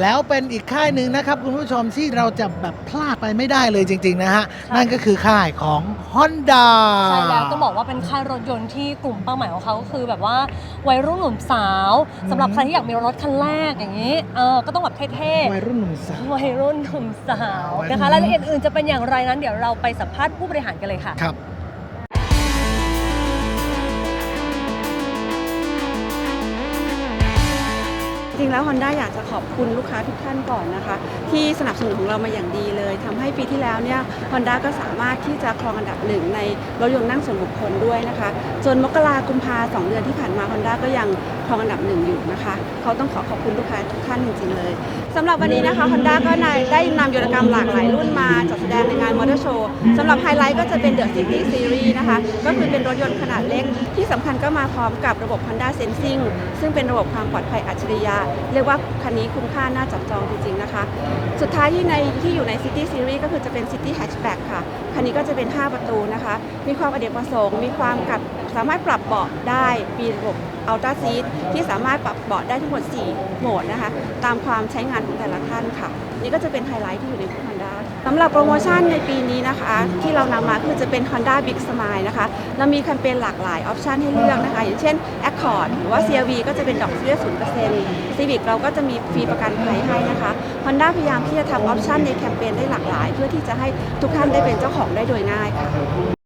แล้วเป็นอีกค่ายหนึ่งนะครับ คุณผู้ชมที่เราจะแบบพลาดไปไม่ได้เลยจริง ๆ นะฮะนั่นก็คือค่ายของ Honda ใช่แล้วต้องบอกว่าเป็นค่ายรถยนต์ที่กลุ่มเป้าหมายของเขาก็คือแบบว่าวัยรุ่นหนุ่มสาวสำหรับใครที่อยากมีรถคันแรกอย่างนี้เออก็ต้องแบบเท่วัยรุ่นหนุ่มสาว ๆวัยรุ่นหนุ่มสาวนะคะอืมรายละเอียดอื่นจะเป็นอย่างไรนั้นเดี๋ยวเราไปสัมภาษณ์ผู้บริหารกันเลยค่ะ ครับ จริงแล้ว Honda อยากจะขอบคุณลูกค้าทุกท่านก่อนนะคะ ที่สนับสนุนของเรามาอย่างดีเลยทำให้ปีที่แล้วเนี่ยฮอนด้าก็สามารถที่จะครองอันดับหนึ่งในรถยนต์นั่งส่วนบุคคลด้วยนะคะจนมกรากุมภาสองเดือนที่ผ่านมา Honda ก็ยังครองอันดับหนึ่งอยู่นะคะเขาต้องขอขอบคุณลูกค้าทุกท่านจริงๆเลยสำหรับวันนี้นะคะ Honda ก็ได้นำยนตกรรมหลากหลายรุ่นมาจัดแสดงในงานมอเตอร์โชว์สำหรับไฮไลท์ก็จะเป็น The City Series นะคะ ก็คือเป็นรถยนต์ขนาดเล็ก ที่สำคัญก็มาพร้อมกับระบบ Honda Sensing ซึ่งเป็นระบบความปลอดภัยอัจฉริยะ เรียกว่าคันนี้คุ้มค่าน่าจับจองจริงๆนะคะ สุดท้ายที่ในที่อยู่ใน City Series ก็คือจะเป็น City Hatchback ค่ะ คันนี้ก็จะเป็น 5 ประตูนะคะ มีความอเนกประสงค์ มีความกัด สามารถปรับเบาะได้มีระบบ Ultra Seat ที่สามารถปรับเบาะได้ทั้งหมด 4 โหมดนะคะ ตามความใช้งานของแต่ละท่านค่ะ นี่ก็จะเป็นไฮไลท์ที่อยู่ในฮอนด้าสำหรับโปรโมชั่นในปีนี้นะคะ ที่เรานำมาคือจะเป็น Honda Big Smile นะคะ เรามีแคมเปญหลากหลายออปชันให้เลือกนะคะ อย่างเช่น Accord หรือว่า CRV ก็จะเป็นดอกเบี้ย0% Civic เราก็จะมีฟรีประกันภัยให้นะคะ Honda พยายามที่จะทำออปชันในแคมเปญได้หลากหลาย เพื่อที่จะให้ทุกท่านได้เป็นเจ้าของได้โดยง่ายค่ะ